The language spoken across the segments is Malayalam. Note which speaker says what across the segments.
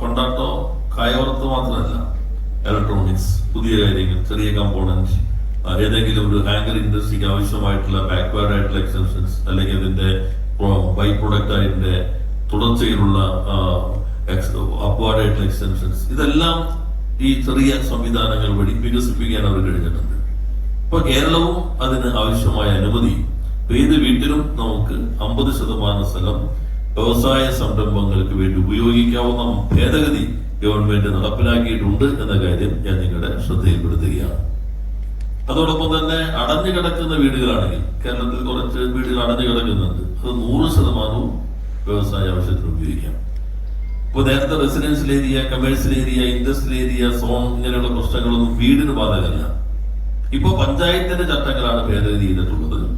Speaker 1: കൊണ്ടാട്ടോ കായവർത്ത് മാത്രമല്ല. ഇലക്ട്രോണിക്സ് പുതിയ കാര്യങ്ങൾ ചെറിയ കമ്പോണൻസ് ഏതെങ്കിലും ഒരു ഹാങ്കർ ഇൻഡസ്ട്രിക്ക് ആവശ്യമായിട്ടുള്ള ബാക്ക്വേർഡ് ആയിട്ടുള്ള എക്സെപ്ഷൻസ് അല്ലെങ്കിൽ അതിന്റെ ബൈ പ്രൊഡക്റ്റ് അതിന്റെ തുടർച്ചയിലുള്ള അപ്വാർഡ് ആയിട്ടുള്ള എക്സ്റ്റൻഷൻസ് ഇതെല്ലാം ഈ ചെറിയ സംവിധാനങ്ങൾ വഴി വികസിപ്പിക്കാൻ അവർ കഴിഞ്ഞിട്ടുണ്ട്. ഇപ്പൊ കേരളവും അതിന് ആവശ്യമായ അനുമതി. ഏത് വീട്ടിലും നമുക്ക് അമ്പത് ശതമാനം സ്ഥലം വ്യവസായ സംരംഭങ്ങൾക്ക് വേണ്ടി ഉപയോഗിക്കാവുന്ന ഭേദഗതി ഗവൺമെന്റ് നടപ്പിലാക്കിയിട്ടുണ്ട് എന്ന കാര്യം ഞാൻ നിങ്ങളുടെ ശ്രദ്ധയിൽപ്പെടുത്തുകയാണ്. അതോടൊപ്പം തന്നെ അടഞ്ഞു കിടക്കുന്ന വീടുകളാണെങ്കിൽ കേരളത്തിൽ കുറച്ച് വീടുകൾ അടഞ്ഞു കിടക്കുന്നുണ്ട്. അത് നൂറ് ശതമാനവും വ്യവസായ ആവശ്യത്തിന് ഉപയോഗിക്കാം. ഇപ്പൊ നേരത്തെ residential area commercial area industrial area zone ഇങ്ങനെയുള്ള പ്രശ്നങ്ങളൊന്നും വീടിന് ബാധകമല്ല. ഇപ്പോൾ പഞ്ചായത്തിന്റെ ചട്ടങ്ങളാണ് ഭേദഗതി ചെയ്തിട്ടുള്ളത്.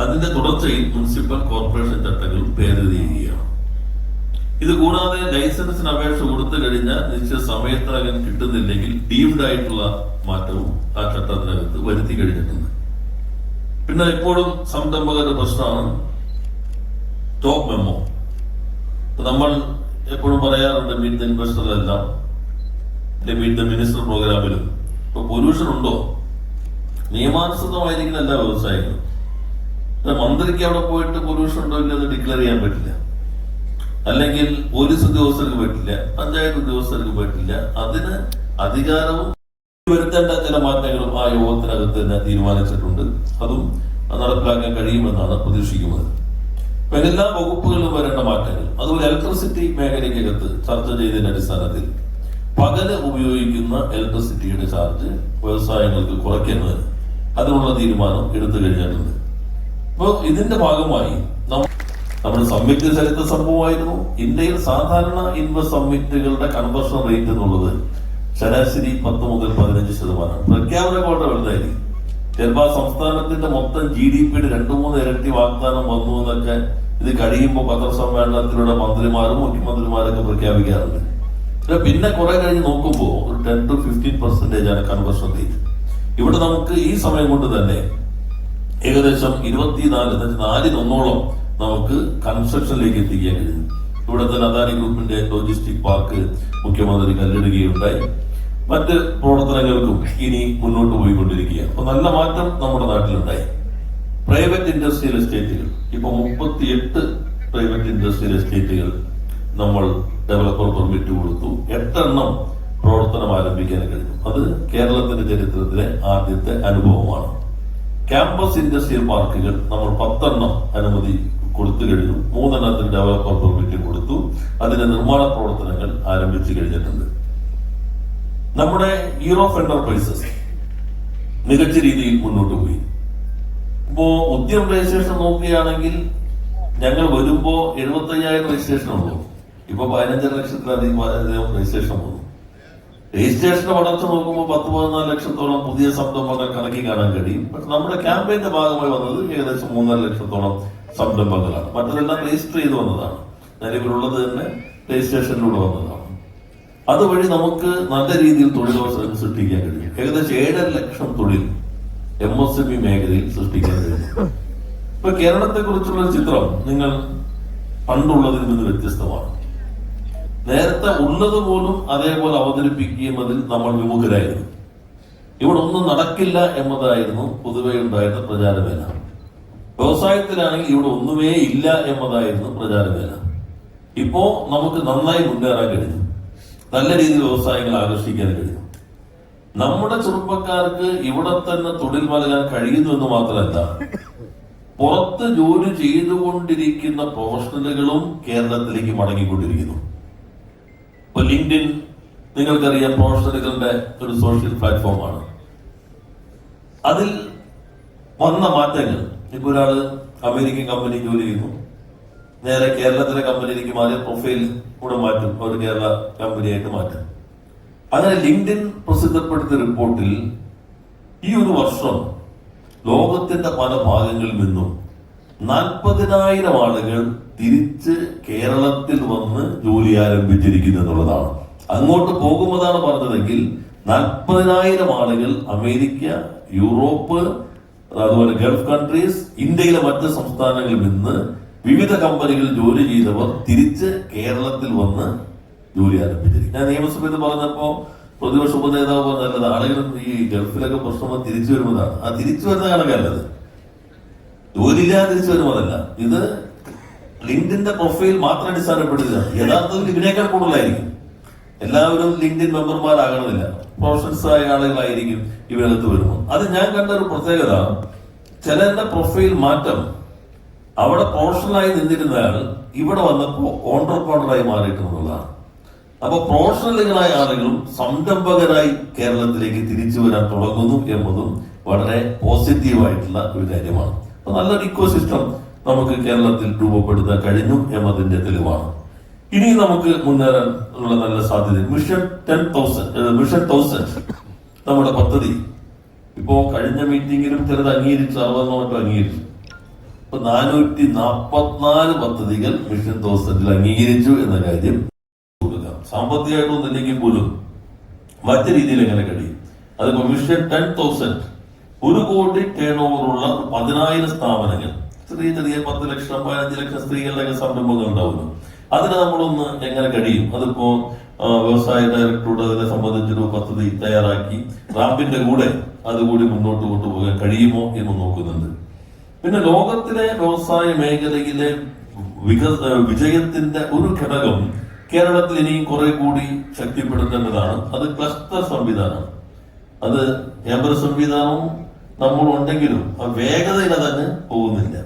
Speaker 1: അതിന്റെ തുടർച്ചയിൽ മുനിസിപ്പൽ കോർപ്പറേഷൻ ചട്ടങ്ങൾ ചെയ്യുകയാണ് ഇത് കൂടാതെ ലൈസൻസിന് അപേക്ഷ കൊടുത്തു കഴിഞ്ഞാൽ നിശ്ചിത സമയത്തിനകം കിട്ടുന്നില്ലെങ്കിൽ ഡീംഡ് ആയിട്ടുള്ള മാറ്റവും ആ ചട്ടത്തിനകത്ത് വരുത്തി കഴിഞ്ഞിട്ടുണ്ട്. പിന്നെ എപ്പോഴും സംരംഭകരുടെ പ്രശ്നമാണ് ടോപ്പ് മെമ്മോ. നമ്മൾ എപ്പോഴും പറയാറുണ്ട് മീറ്റ് ദ ഇൻവെസ്റ്ററെല്ലാം മീറ്റ് ദ മിനിസ്റ്റർ പ്രോഗ്രാമിലും. ഇപ്പൊ പൊല്യൂഷൻ ഉണ്ടോ നിയമാനുസൃതമായിരിക്കുന്ന എല്ലാ വ്യവസായങ്ങളും. മന്ത്രിക്ക് അവിടെ പോയിട്ട് പൊല്യൂഷൻ ഉണ്ടോ ഇല്ലെന്ന് ഡിക്ലെയർ ചെയ്യാൻ പറ്റില്ല. അല്ലെങ്കിൽ പോലീസ് ഉദ്യോഗസ്ഥർക്ക് പറ്റില്ല പഞ്ചായത്ത് ഉദ്യോഗസ്ഥർക്ക് പറ്റില്ല. അതിന് അധികാരവും വരുത്തേണ്ട ചില മാറ്റങ്ങളും ആ യോഗത്തിനകത്ത് തന്നെ തീരുമാനിച്ചിട്ടുണ്ട്. അതും നടപ്പിലാക്കാൻ കഴിയുമെന്നാണ് പ്രതീക്ഷിക്കുന്നത്. ഇപ്പൊ എല്ലാ വകുപ്പുകളിലും വരേണ്ട മാറ്റങ്ങൾ. അതുപോലെ ഇലക്ട്രിസിറ്റി മേഖലയ്ക്കകത്ത് ചർച്ച ചെയ്തതിന്റെ അടിസ്ഥാനത്തിൽ പകൽ ഉപയോഗിക്കുന്ന ഇലക്ട്രിസിറ്റിയുടെ ചാർജ് വ്യവസായങ്ങൾക്ക് കുറയ്ക്കുന്നതിന് അതിനുള്ള തീരുമാനം എടുത്തു കഴിഞ്ഞിട്ടുണ്ട്. അപ്പോൾ ഇതിന്റെ ഭാഗമായി നമ്മ- നമ്മുടെ സമ്മിറ്റ് ചരിത്ര സംഭവമായിരുന്നു. ഇന്ത്യയിൽ സാധാരണ ഇൻവെസ്റ്റ് സമ്മിറ്റുകളുടെ കൺവേർഷൻ റേറ്റ് എന്നുള്ളത് ശരാശരി പത്ത് മുതൽ പതിനഞ്ച് ശതമാനം പ്രഖ്യാപന കോട്ട വലുതായിരിക്കും ചിലപ്പോൾ ആ സംസ്ഥാനത്തിന്റെ മൊത്തം ജി ഡി പിയുടെ രണ്ടു മൂന്ന് ഇരട്ടി വാഗ്ദാനം വന്നു എന്നൊക്കെ ഇത് കഴിയുമ്പോൾ പത്രസമ്മേളനത്തിലൂടെ മന്ത്രിമാരും മുഖ്യമന്ത്രിമാരൊക്കെ പ്രഖ്യാപിക്കാറുണ്ട്. പിന്നെ കുറെ കഴിഞ്ഞ് നോക്കുമ്പോൾ ഒരു ടെൻ ടു ഫിഫ്റ്റീൻ പെർസെന്റേജ് ആണ് കൺവേർഷൻ റേറ്റ് ഇവിടെ നമുക്ക് ഈ സമയം കൊണ്ട് തന്നെ ഏകദേശം ഇരുപത്തിനാല് നാലിനൊന്നോളം നമുക്ക് കൺസ്ട്രക്ഷനിലേക്ക് എത്തിക്കാൻ കഴിഞ്ഞു ഇവിടെ തന്നെ അദാനി ഗ്രൂപ്പിന്റെ ലോജിസ്റ്റിക് പാർക്ക് മുഖ്യമന്ത്രി കല്ലിടുകയുണ്ടായി. മറ്റ് പ്രവർത്തനങ്ങൾക്കും ഇനി മുന്നോട്ട് പോയിക്കൊണ്ടിരിക്കുകയാണ്. അപ്പൊ നല്ല മാറ്റം നമ്മുടെ നാട്ടിലുണ്ടായി. പ്രൈവറ്റ് ഇൻഡസ്ട്രിയൽ എസ്റ്റേറ്റുകൾ ഇപ്പൊ മുപ്പത്തിയെട്ട് പ്രൈവറ്റ് ഇൻഡസ്ട്രിയൽ എസ്റ്റേറ്റുകൾ നമ്മൾ ഡെവലപ്പർ പെർമിറ്റ് കൊടുത്തു. എട്ടെണ്ണം പ്രവർത്തനം ആരംഭിക്കാൻ കഴിഞ്ഞു. അത് കേരളത്തിന്റെ ചരിത്രത്തിലെ ആദ്യത്തെ അനുഭവമാണ്. ക്യാമ്പസ് ഇൻഡസ്ട്രിയൽ പാർക്കുകൾ നമ്മൾ പത്തെണ്ണം അനുമതി കൊടുത്തു കഴിഞ്ഞു. മൂന്നെണ്ണത്തിന് ഡെവലപ്പർ പെർമിറ്റ് കൊടുത്തു. അതിന്റെ നിർമ്മാണ പ്രവർത്തനങ്ങൾ ആരംഭിച്ചു കഴിഞ്ഞിട്ടുണ്ട്. നമ്മുടെ യൂറോഫ് എന്റർപ്രൈസസ് മികച്ച രീതിയിൽ മുന്നോട്ട് പോയി. ഇപ്പോ ഉദ്യം രജിസ്ട്രേഷൻ നോക്കുകയാണെങ്കിൽ ഞങ്ങൾ വരുമ്പോ എഴുപത്തി അയ്യായിരം രജിസ്ട്രേഷൻ ഉള്ളൂ. ഇപ്പൊ പതിനഞ്ചര ലക്ഷത്തിലധികം രജിസ്ട്രേഷൻ വന്നു. രജിസ്ട്രേഷന്റെ വളർച്ച നോക്കുമ്പോൾ പത്ത് പതിനാല് ലക്ഷത്തോളം പുതിയ സംരംഭങ്ങൾ കണക്കി കാണാൻ കഴിയും. പക്ഷെ നമ്മുടെ ക്യാമ്പയിന്റെ ഭാഗമായി വന്നത് ഏകദേശം മൂന്നര ലക്ഷത്തോളം സംരംഭങ്ങളാണ്. മറ്റതെല്ലാം രജിസ്റ്റർ ചെയ്ത് വന്നതാണ്. നിലവിലുള്ളത് തന്നെ രജിസ്ട്രേഷനിലൂടെ വന്നതാണ്. അതുവഴി നമുക്ക് നല്ല രീതിയിൽ തൊഴിലവസരം സൃഷ്ടിക്കാൻ കഴിയും. ഏകദേശം ഏഴര ലക്ഷം തൊഴിൽ എം എസ് എം ഇ മേഖലയിൽ സൃഷ്ടിക്കാൻ കഴിയും. ഇപ്പൊ കേരളത്തെ കുറിച്ചുള്ള ചിത്രം നിങ്ങൾ പണ്ടുള്ളതിൽ നിന്ന് വ്യത്യസ്തമാണ്. നേരത്തെ ഉള്ളത് പോലും അതേപോലെ അവതരിപ്പിക്കുകയും അതിൽ നമ്മൾ വിമുഖരായിരുന്നു. ഇവിടെ ഒന്നും നടക്കില്ല എന്നതായിരുന്നു പൊതുവെ ഉണ്ടായിരുന്ന പ്രചാരവേല. വ്യവസായത്തിലാണെങ്കിൽ ഇവിടെ ഒന്നുമേ ഇല്ല എന്നതായിരുന്നു പ്രചാരവേല. ഇപ്പോ നമുക്ക് നന്നായി മുന്നേറാൻ കഴിഞ്ഞു. നല്ല രീതിയിൽ വ്യവസായങ്ങൾ ആകർഷിക്കാൻ കഴിഞ്ഞു. നമ്മുടെ ചെറുപ്പക്കാർക്ക് ഇവിടെ തന്നെ തൊഴിൽ നൽകാൻ കഴിയുന്നു എന്ന് മാത്രമല്ല പുറത്ത് ജോലി ചെയ്തുകൊണ്ടിരിക്കുന്ന പ്രൊഫഷണലുകളും കേരളത്തിലേക്ക് മടങ്ങിക്കൊണ്ടിരിക്കുന്നു. ഇപ്പൊ ലിങ്ക്ഡിൻ നിങ്ങൾക്കറിയാം പ്രൊഫഷണലുകളുടെ ഒരു സോഷ്യൽ പ്ലാറ്റ്ഫോമാണ് അതിൽ വന്ന മാറ്റങ്ങൾ. ഇപ്പൊ ഒരാൾ അമേരിക്കൻ കമ്പനി ജോലി ചെയ്യുന്നു. നേരെ കേരളത്തിലെ കമ്പനിയിലേക്ക് മാറിയ പ്രൊഫൈൽ കൂടെ മാറ്റും. ഒരു കേരള കമ്പനിയായിട്ട് മാറ്റും. അങ്ങനെ ലിങ്ക്ഡിൻ പ്രസിദ്ധപ്പെടുത്തിയ റിപ്പോർട്ടിൽ ഈ ഒരു വർഷം ലോകത്തിന്റെ പല ഭാഗങ്ങളിൽ നിന്നും നാൽപ്പതിനായിരം ആളുകൾ തിരിച്ച് കേരളത്തിൽ വന്ന് ജോലി ആരംഭിച്ചിരിക്കുന്നു എന്നുള്ളതാണ്. അങ്ങോട്ട് പോകുന്നതാണ് പറഞ്ഞതെങ്കിൽ നാൽപ്പതിനായിരം ആളുകൾ അമേരിക്ക യൂറോപ്പ് അതുപോലെ ഗൾഫ് കൺട്രീസ് ഇന്ത്യയിലെ മറ്റ് സംസ്ഥാനങ്ങളിൽ നിന്ന് വിവിധ കമ്പനികളിൽ ജോലി ചെയ്തവർ തിരിച്ച് കേരളത്തിൽ വന്ന് ജോലി ആരംഭിച്ചിരിക്കും ഞാൻ നിയമസഭയിൽ പറഞ്ഞപ്പോ പ്രതിപക്ഷ ഉപനേതാവ് പറഞ്ഞത് ആളുകൾ ഈ ഗൾഫിലൊക്കെ പ്രശ്നം തിരിച്ചു വരുന്നതാണ്. ആ തിരിച്ചു വരുന്ന കണക്കല്ലത് ജോലിയില്ലാതെ തിരിച്ചു ഇത് ലിങ്ക്ഡിന്റെ പ്രൊഫൈൽ മാത്രം അടിസ്ഥാനപ്പെടുത്തില്ല യഥാർത്ഥത്തിൽ ഇതിനേക്കാൾ കൂടുതലായിരിക്കും. എല്ലാവരും ലിങ്ക്ഡിൻ മെമ്പർമാരാകണമെന്നില്ല. പ്രൊഫഷൻസ് ആയ ആളുകളായിരിക്കും ഇവരകത്ത് വരുന്നത്. അത് ഞാൻ കണ്ട ഒരു പ്രത്യേകത. ചിലരുടെ പ്രൊഫൈൽ മാറ്റം അവിടെ പ്രൊഫഷണലായി നിന്നിരുന്നയാൾ ഇവിടെ വന്നപ്പോ ഓണ്ടർപ്രണറായി മാറിയിട്ടുള്ളതാണ് അപ്പൊ പ്രൊഫഷണലുകളായ ആളുകളും സംരംഭകരായി കേരളത്തിലേക്ക് തിരിച്ചു വരാൻ തുടങ്ങുന്നു എന്നതും വളരെ പോസിറ്റീവായിട്ടുള്ള ഒരു കാര്യമാണ്. നല്ലൊരു ഇക്കോ സിസ്റ്റം നമുക്ക് കേരളത്തിൽ രൂപപ്പെടുത്താൻ കഴിഞ്ഞു എന്നതിന്റെ തെളിവാണ്. ഇനി നമുക്ക് മുന്നേറാൻ ഉള്ള നല്ല സാധ്യത mission ten thousand mission thousand നമ്മുടെ പദ്ധതി ഇപ്പോ കഴിഞ്ഞ മീറ്റിംഗിലും ചിലത് അംഗീകരിച്ചു അറുപതെണ്ണോ അംഗീകരിച്ചു. ഇപ്പൊ നാനൂറ്റി നാൽപ്പത്തിനാല് പദ്ധതികൾ മിഷൻ തൗസൻഡിൽ അംഗീകരിച്ചു എന്ന കാര്യം സാമ്പത്തികമായിട്ടൊന്നും ഇല്ലെങ്കിൽ പോലും മറ്റു രീതിയിൽ എങ്ങനെ കഴിയും? അതിപ്പോ മിഷൻ ടെൻ തൗസൻഡ് ഒരു കോടി ടേൺ ഓവറുള്ള പതിനായിരം സ്ഥാപനങ്ങൾ. ചെറിയ ചെറിയ പത്ത് ലക്ഷം പതിനഞ്ച് ലക്ഷം സ്ത്രീകളുടെ സംരംഭങ്ങൾ ഉണ്ടാവുന്നു. അതിന് നമ്മളൊന്ന് എങ്ങനെ കഴിയും? അതിപ്പോ വ്യവസായ ഡയറക്ടറോട് അതിനെ സംബന്ധിച്ചൊരു പദ്ധതി തയ്യാറാക്കി റാമ്പിന്റെ കൂടെ അതുകൂടി മുന്നോട്ട് കൊണ്ടുപോകാൻ കഴിയുമോ എന്ന് നോക്കുന്നുണ്ട്. പിന്നെ ലോകത്തിലെ വ്യവസായ മേഖലയിലെ വിക വിജയത്തിന്റെ ഒരു ഘടകം കേരളത്തിൽ ഇനിയും കുറെ കൂടി ശക്തിപ്പെടുത്തേണ്ടതാണ്. അത് ക്ലസ്റ്റർ സംവിധാനം അത് കേന്ദ്ര സംവിധാനവും നമ്മൾ ഉണ്ടെങ്കിലും ആ വേഗതയിൽ അതങ്ങ് പോകുന്നില്ല.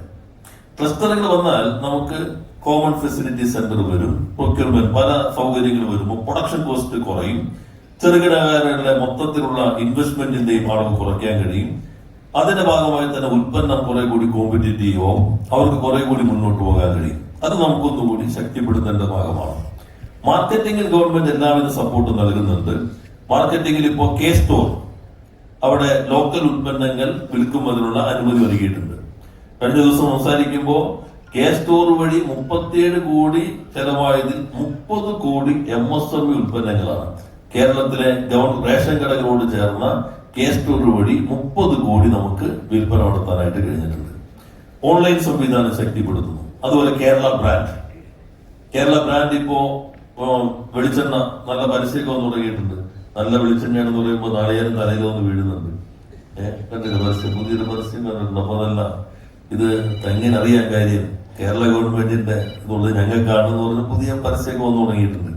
Speaker 1: ക്ലസ്റ്ററുകൾ വന്നാൽ നമുക്ക് കോമൺ ഫെസിലിറ്റി സെന്റർ വരും പ്രൊക്യൂർമെന്റ് പല സൗകര്യങ്ങൾ വരുമ്പോൾ പ്രൊഡക്ഷൻ കോസ്റ്റ് കുറയും ചെറുകിടകാരുടെ മൊത്തത്തിലുള്ള ഇൻവെസ്റ്റ്മെന്റിന്റെയും അളവ് കുറയ്ക്കാൻ കഴിയും. അതിന്റെ ഭാഗമായി തന്നെ ഉൽപ്പന്നം കുറെ കൂടി കോമ്പറ്റേറ്റീവ് ആവും അവർക്ക് കുറെ കൂടി മുന്നോട്ട് പോകാൻ കഴിയും. അത് നമുക്കൊന്നുകൂടി ശക്തിപ്പെടുത്തേണ്ട ഭാഗമാണ്. മാർക്കറ്റിംഗിൽ ഗവൺമെന്റ് എല്ലാവിധ സപ്പോർട്ട് നൽകുന്നുണ്ട്. മാർക്കറ്റിംഗിൽ ഇപ്പോൾ കെ സ്റ്റോർ അവിടെ ലോക്കൽ ഉൽപ്പന്നങ്ങൾ വിൽക്കുന്നതിനുള്ള അനുമതി നൽകിയിട്ടുണ്ട് കഴിഞ്ഞ ദിവസം സംസാരിക്കുമ്പോൾ കെ സ്റ്റോർ വഴി മുപ്പത്തിയേഴ് കോടി ചെലവായതിൽ മുപ്പത് കോടി എം എസ് എം ഉൽപ്പന്നങ്ങളാണ്. കേരളത്തിലെ റേഷൻ കടകളോട് ചേർന്ന കെ സ്റ്റോർ വഴി മുപ്പത് കോടി നമുക്ക് വിൽപ്പന നടത്താനായിട്ട് കഴിഞ്ഞിട്ടുണ്ട്. ഓൺലൈൻ സംവിധാനം ശക്തിപ്പെടുത്തുന്നു. അതുപോലെ കേരള ബ്രാൻഡ് കേരള ബ്രാൻഡ് ഇപ്പോ വെളിച്ചെണ്ണ നല്ല പരസ്യമൊക്കെ തുടങ്ങിയിട്ടുണ്ട്. നല്ല വെളിച്ചെണ്ണയാണെന്ന് പറയുമ്പോൾ നാളികേരം തലയിൽ ഒന്ന് വീഴുന്നുണ്ട്. ഏഹ് കണ്ടില്ല പരസ്യം? പുതിയൊരു പരസ്യം കണ്ടിട്ടുണ്ട്. അപ്പൊ അതല്ല ഇത് എങ്ങനെ അറിയാൻ കാര്യം? കേരള ഗവൺമെന്റിന്റെ ഇതുള്ളത് ഞങ്ങൾക്കാണെന്ന് പറഞ്ഞ പുതിയ പരസ്യമൊക്കെ വന്നു തുടങ്ങിയിട്ടുണ്ട്.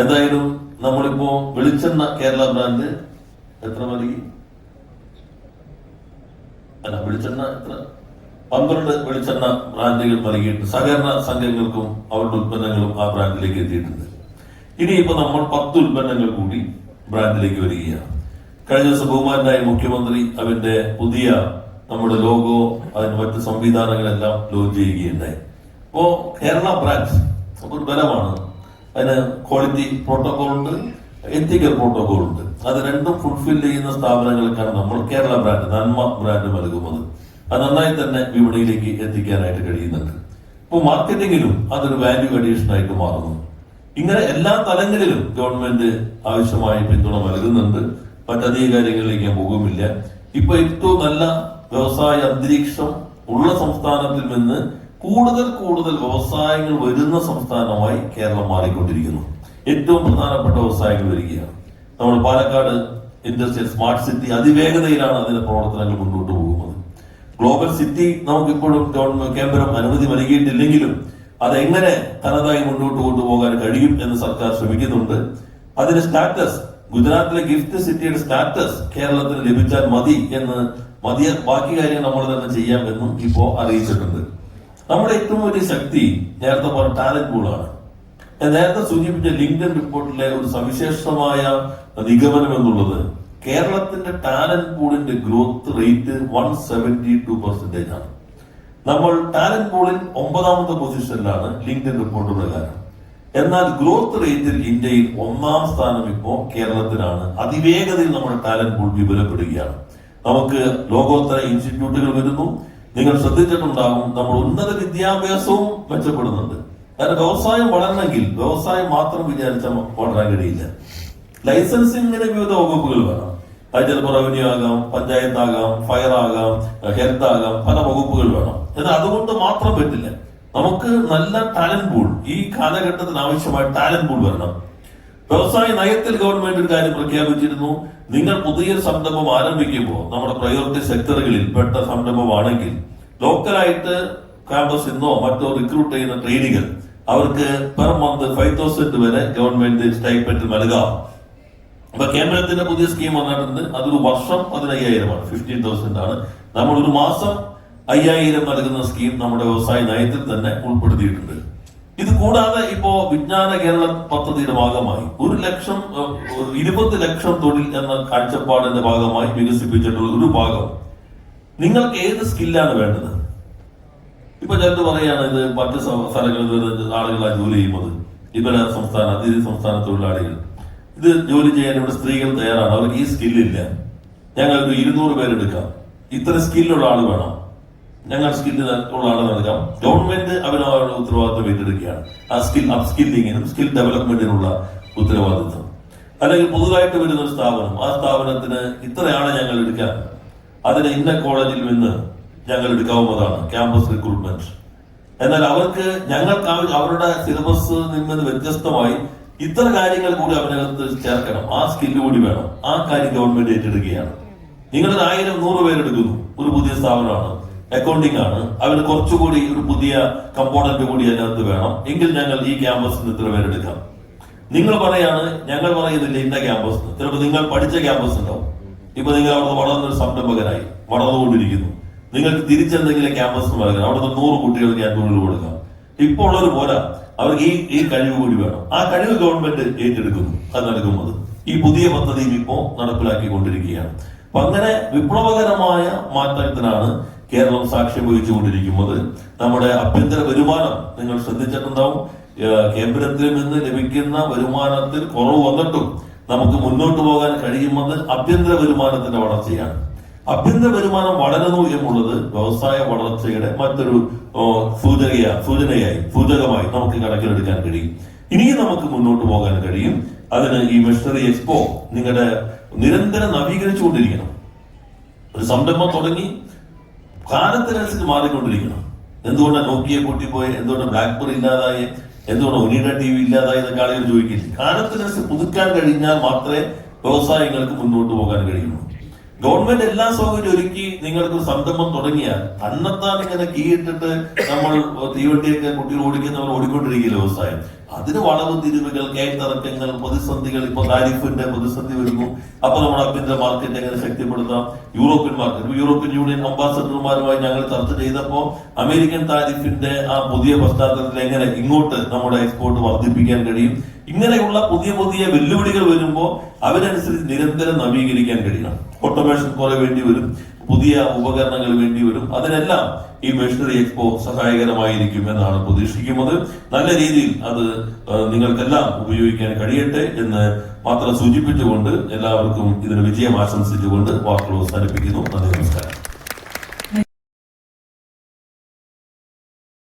Speaker 1: എന്തായാലും നമ്മളിപ്പോ വെളിച്ചെണ്ണ കേരള ബ്രാൻഡ് എത്ര മതി? അല്ല വെളിച്ചെണ്ണ എത്ര? പന്ത്രണ്ട് വെളിച്ചെണ്ണ ബ്രാൻഡുകൾ നൽകിയിട്ട് സഹകരണ സംഘങ്ങൾക്കും അവരുടെ ഉൽപ്പന്നങ്ങളും ആ ബ്രാൻഡിലേക്ക് എത്തിയിട്ടുണ്ട്. ഇനിയിപ്പോ നമ്മൾ പത്ത് ഉൽപ്പന്നങ്ങൾ കൂടി ബ്രാൻഡിലേക്ക് വരികയാണ്. കഴിഞ്ഞ ദിവസം ബഹുമാനായ മുഖ്യമന്ത്രി അവന്റെ പുതിയ നമ്മുടെ ലോഗോ അതിന് മറ്റു സംവിധാനങ്ങളെല്ലാം ലോഞ്ച് ചെയ്യുകയുണ്ടായി. അപ്പോ കേരള ബ്രാൻഡ് ഒരു ബലമാണ്. അതിന് ക്വാളിറ്റി പ്രോട്ടോകോൾ ഉണ്ട് എത്തിക്കൽ പ്രോട്ടോകോൾ ഉണ്ട്. അത് രണ്ടും ഫുൾഫിൽ ചെയ്യുന്ന സ്ഥാപനങ്ങൾക്കാണ് നമ്മൾ കേരള ബ്രാൻഡ് നന്മ ബ്രാൻഡ് നൽകുന്നത്. അത് നന്നായി തന്നെ വിപണിയിലേക്ക് എത്തിക്കാനായിട്ട് കഴിയുന്നുണ്ട്. ഇപ്പോൾ മാർക്കറ്റിങ്ങിലും അതൊരു വാല്യൂ അഡീഷൻ ആയിട്ട് മാറുന്നു. ഇങ്ങനെ എല്ലാ തലങ്ങളിലും ഗവൺമെന്റ് ആവശ്യമായി പിന്തുണ നൽകുന്നുണ്ട്. മറ്റധിക കാര്യങ്ങളിലേക്ക് ഞാൻ പോകുമില്ല. ഇപ്പൊ ഏറ്റവും നല്ല വ്യവസായ അന്തരീക്ഷം ഉള്ള സംസ്ഥാനത്തിൽ നിന്ന് കൂടുതൽ കൂടുതൽ വ്യവസായങ്ങൾ വരുന്ന സംസ്ഥാനമായി കേരളം മാറിക്കൊണ്ടിരിക്കുന്നു. ഏറ്റവും പ്രധാനപ്പെട്ട വ്യവസായങ്ങൾ വരികയാണ്. നമ്മൾ പാലക്കാട് ഇൻഡസ്ട്രിയൽ സ്മാർട്ട് സിറ്റി അതിവേഗതയിലാണ് അതിന്റെ പ്രവർത്തനങ്ങൾ മുന്നോട്ട് പോകുന്നത്. ഗ്ലോബൽ സിറ്റി നമുക്കിപ്പോഴും ഗവൺമെന്റ് കേന്ദ്രം അനുമതി നൽകിയിട്ടില്ലെങ്കിലും അതെങ്ങനെ തനതായി മുന്നോട്ട് കൊണ്ടുപോകാൻ കഴിയും എന്ന് സർക്കാർ ശ്രമിക്കുന്നുണ്ട്. അതിന്റെ സ്റ്റാറ്റസ് ഗുജറാത്തിലെ ഗിഫ്റ്റ് സിറ്റിയുടെ സ്റ്റാറ്റസ് കേരളത്തിന് ലഭിച്ചാൽ മതി എന്ന് മതിയ ബാക്കി കാര്യങ്ങൾ നമ്മൾ തന്നെ ചെയ്യാമെന്നും ഇപ്പോ അറിയിച്ചിട്ടുണ്ട്. നമ്മുടെ ഏറ്റവും വലിയ ശക്തി നേരത്തെ പറഞ്ഞ ടാലന്റ് പൂളാണ് ഞാൻ നേരത്തെ സൂചിപ്പിച്ച ലിങ്ക്ഡൻ റിപ്പോർട്ടിലെ ഒരു സവിശേഷമായ നിഗമനം എന്നുള്ളത് കേരളത്തിന്റെ talent പൂളിന്റെ growth rate one seventy two percentage ആണ്. നമ്മൾ ടാലന്റ് പൂളിൽ ഒമ്പതാമത്തെ പൊസിഷനിലാണ് ലിങ്ക്ഡിൻ റിപ്പോർട്ട് പ്രകാരം എന്നാൽ ഗ്രോത്ത് റേറ്റിൽ ഇന്ത്യയിൽ ഒന്നാം സ്ഥാനം ഇപ്പോ കേരളത്തിലാണ്. അതിവേഗതയിൽ നമ്മുടെ ടാലന്റ് പൂൾ വിപുലപ്പെടുകയാണ്. നമുക്ക് ലോകോത്തര ഇൻസ്റ്റിറ്റ്യൂട്ടുകൾ വരുന്നു. നിങ്ങൾ ശ്രദ്ധിച്ചിട്ടുണ്ടാകും നമ്മൾ ഉന്നത വിദ്യാഭ്യാസവും മെച്ചപ്പെടുന്നുണ്ട്. കാരണം വ്യവസായം വളരണമെങ്കിൽ വ്യവസായം മാത്രം വിചാരിച്ചാൽ വളരാൻ കഴിയില്ല ലൈസൻസിങ്ങിന് വിവിധ വകുപ്പുകൾ വേണം. അത് ചിലപ്പോൾ റവന്യൂ ആകാം പഞ്ചായത്ത് ആകാം ഫയർ ആകാം ഹെൽത്ത് ആകാം പല വകുപ്പുകൾ വേണം. എന്നാൽ അതുകൊണ്ട് മാത്രം പറ്റില്ല. നമുക്ക് നല്ല ടാലന്റ് പൂൾ ഈ കാലഘട്ടത്തിന് ആവശ്യമായ ടാലന്റ് പൂൾ വരണം. വ്യവസായ നയത്തിൽ ഗവൺമെന്റ് ഒരു കാര്യം പ്രഖ്യാപിച്ചിരുന്നു. നിങ്ങൾ പുതിയ സംരംഭം ആരംഭിക്കുമ്പോൾ നമ്മുടെ പ്രയോറിറ്റി സെക്ടറുകളിൽ പെട്ട സംരംഭമാണെങ്കിൽ ലോക്കലായിട്ട് ക്യാമ്പസിൽ നിന്നോ മറ്റോ റിക്രൂട്ട് ചെയ്യുന്ന ട്രെയിനികൾ അവർക്ക് പെർ മന്ത് ഫൈവ് തൗസൻഡ് വരെ ഗവൺമെന്റ് സ്റ്റൈപ്പൻഡ് നൽകാം. അപ്പൊ കേന്ദ്രത്തിന്റെ പുതിയ സ്കീം വന്നിട്ടുണ്ട്. അതൊരു വർഷം പതിനയ്യായിരമാണ്. ഫിഫ്റ്റീൻ തൗസൻഡ് ആണ്. നമ്മൾ ഒരു മാസം അയ്യായിരം നൽകുന്ന സ്കീം നമ്മുടെ വ്യവസായ നയത്തിൽ തന്നെ ഉൾപ്പെടുത്തിയിട്ടുണ്ട്. ഇത് കൂടാതെ ഇപ്പോ വിജ്ഞാന കേരള പദ്ധതിയുടെ ഭാഗമായി ഒരു ലക്ഷം ഇരുപത് ലക്ഷം തൊഴിൽ എന്ന കാഴ്ചപ്പാടിന്റെ ഭാഗമായി വികസിപ്പിച്ചിട്ടുള്ള ഒരു ഭാഗം. നിങ്ങൾക്ക് ഏത് സ്കില്ലാണ് വേണ്ടത്? ഇപ്പൊ ചിലത് പറയാണ് ഇത് മറ്റ് സ്ഥ- സ്ഥലങ്ങളിൽ ആളുകളാണ് ജോലി ചെയ്യുന്നത്. ഇവര സംസ്ഥാന അതിഥി സംസ്ഥാന തൊഴിലാളികൾ. ഇത് ജോലി ചെയ്യാൻ ഇവിടെ സ്ത്രീകൾ തയ്യാറാണ്. അവർക്ക് ഈ സ്കില്ലില്ല. ഞങ്ങൾ ഒരു ഇരുന്നൂറ് പേരെടുക്കാം. ഇത്ര സ്കില്ലുള്ള ആൾ വേണം. ഞങ്ങൾ സ്കില്ല് ഉള്ള ആളെ നൽകാം. ഗവൺമെന്റ് അവരവരുടെ ഉത്തരവാദിത്വം ഏറ്റെടുക്കുകയാണ്. ആ സ്കിൽ അപ്സ്കില്ലിങ്ങിനും സ്കിൽ ഡെവലപ്മെന്റിനുള്ള ഉത്തരവാദിത്വം. അല്ലെങ്കിൽ പുതുതായിട്ട് വരുന്ന ഒരു സ്ഥാപനം. ആ സ്ഥാപനത്തിന് ഇത്രയാണ് ഞങ്ങൾ എടുക്കാൻ. അതിന് ഇന്ന കോളേജിൽ നിന്ന് ഞങ്ങൾ എടുക്കാവുന്നതാണ്. ക്യാമ്പസ് റിക്രൂട്ട്മെന്റ് എന്നാൽ അവർക്ക് ഞങ്ങൾക്ക് അവരുടെ സിലബസ് നിന്ന് വ്യത്യസ്തമായി ഇത്ര കാര്യങ്ങൾ കൂടി അവനകത്ത് ചേർക്കണം. ആ സ്കില്ല് കൂടി വേണം. ആ കാര്യം ഗവൺമെന്റ് ഏറ്റെടുക്കുകയാണ്. നിങ്ങളൊരു ആയിരം നൂറ് പേരെടുക്കുന്നു. ഒരു പുതിയ സ്ഥാപനമാണ്. അക്കൗണ്ടിംഗ് ആണ്. അവന് കുറച്ചുകൂടി ഒരു പുതിയ കമ്പോണന്റ് കൂടി അതിനകത്ത് വേണം. എങ്കിൽ ഞങ്ങൾ ഈ ക്യാമ്പസിന് ഇത്ര പേരെടുക്കാം നിങ്ങൾ പറയാണ് ഞങ്ങൾ പറയുന്നില്ല ഇന്ന ക്യാമ്പസ് ചിലപ്പോൾ നിങ്ങൾ പഠിച്ച ക്യാമ്പസ് ഉണ്ടാവും ഇപ്പൊ നിങ്ങൾ അവിടെ വളർന്നൊരു സംരംഭകനായി വളർന്നുകൊണ്ടിരിക്കുന്നു. നിങ്ങൾക്ക് തിരിച്ചെന്തെങ്കിലും ക്യാമ്പസ് നൽകണം. അവിടുന്ന് നൂറ് കുട്ടികൾക്ക് ഞാൻ തൊഴിൽ കൊടുക്കാം. ഇപ്പോൾ ഉള്ളൊരു പോരാ. അവർക്ക് ഈ ഈ കഴിവ് കൂടി വേണം. ആ കഴിവ് ഗവൺമെന്റ് ഏറ്റെടുക്കുന്നു. അത് നൽകുന്നത്. ഈ പുതിയ പദ്ധതിയും ഇപ്പോ നടപ്പിലാക്കിക്കൊണ്ടിരിക്കുകയാണ്. അപ്പൊ അങ്ങനെ വിപ്ലവകരമായ മാറ്റത്തിനാണ് കേരളം സാക്ഷ്യം വഹിച്ചുകൊണ്ടിരിക്കുന്നത് നമ്മുടെ ആഭ്യന്തര വരുമാനം നിങ്ങൾ ശ്രദ്ധിച്ചിട്ടുണ്ടാവും. കേന്ദ്രത്തിൽ നിന്ന് ലഭിക്കുന്ന വരുമാനത്തിൽ കുറവ് വന്നിട്ടും നമുക്ക് മുന്നോട്ട് പോകാൻ കഴിയുമെന്ന് ആഭ്യന്തര വരുമാനത്തിന്റെ വളർച്ചയാണ്. ആഭ്യന്തര വരുമാനം വളരുന്നു എന്നുള്ളത് വ്യവസായ വളർച്ചയുടെ മറ്റൊരു ഓ, സൂചകയാ സൂചനയായി സൂചകമായി നമുക്ക് കണക്കിലെടുക്കാൻ കഴിയും. ഇനിയും നമുക്ക് മുന്നോട്ട് പോകാൻ കഴിയും. അതിന് ഈ മിഷണറി എക്സ്പോ നിങ്ങളുടെ നിരന്തരം നവീകരിച്ചുകൊണ്ടിരിക്കണം. ഒരു സംരംഭം തുടങ്ങി. കാലത്തിനനുസരിച്ച് മാറിക്കൊണ്ടിരിക്കണം. എന്തുകൊണ്ടാണ് നോക്കിയ പൊട്ടിപ്പോയി? എന്തുകൊണ്ടാണ് ബ്ലാക്ക്ബെറി ഇല്ലാതായി? എന്തുകൊണ്ട് ഒനീഡ ടി വി ഇല്ലാതായി എന്നൊക്കെ ആളുകൾ ചോദിക്കില്ല? കാലത്തിനനുസരിച്ച് പുതുക്കാൻ കഴിഞ്ഞാൽ മാത്രമേ വ്യവസായങ്ങൾക്ക് മുന്നോട്ട് പോകാൻ കഴിയുള്ളൂ. ഗവൺമെന്റ് എല്ലാ സൗകര്യം ഒരുക്കി നിങ്ങൾക്ക് സംരംഭം തുടങ്ങിയാൽ തന്നെത്താൻ ഇങ്ങനെ കീയിട്ടിട്ട് നമ്മൾ തീവണ്ടിയൊക്കെ കുട്ടികൾ ഓടിക്കുന്നവർ ഓടിക്കൊണ്ടിരിക്കില്ല വ്യവസായം? അതിന് വളവ് തിരിവുകൾ കയറ്റിറക്കങ്ങൾ പ്രതിസന്ധികൾ ഇപ്പൊ താരിഫിന്റെ പ്രതിസന്ധി വരുന്നു. അപ്പൊ നമ്മുടെ അഭ്യന്തര മാർക്കറ്റ് എങ്ങനെ ശക്തിപ്പെടുത്താം? യൂറോപ്യൻ മാർക്കറ്റ് യൂറോപ്യൻ യൂണിയൻ അംബാസഡർമാരുമായി ഞങ്ങൾ ചർച്ച ചെയ്തപ്പോൾ അമേരിക്കൻ താരിഫിന്റെ ആ പുതിയ പശ്ചാത്തലത്തിൽ എങ്ങനെ ഇങ്ങോട്ട് നമ്മുടെ എക്സ്പോർട്ട് വർദ്ധിപ്പിക്കാൻ കഴിയും? ഇങ്ങനെയുള്ള പുതിയ പുതിയ വെല്ലുവിളികൾ വരുമ്പോൾ അവരനുസരിച്ച് നിരന്തരം നവീകരിക്കാൻ കഴിയണം. ഓട്ടോമേഷൻ കുറെ വേണ്ടി വരും. പുതിയ ഉപകരണങ്ങൾ വേണ്ടി വരും. അതിനെല്ലാം ഈ മെഷീനറി എക്സ്പോ സഹായകരമായിരിക്കും എന്നാണ് പ്രതീക്ഷിക്കുന്നത്. നല്ല രീതിയിൽ അത് നിങ്ങൾക്കെല്ലാം ഉപയോഗിക്കാൻ കഴിയട്ടെ എന്ന് മാത്രം സൂചിപ്പിച്ചുകൊണ്ട് എല്ലാവർക്കും ഇതിന് വിജയം ആശംസിച്ചുകൊണ്ട് വാക്കുകൾ അവസാനിപ്പിക്കുന്നു. നന്ദി നമസ്കാരം.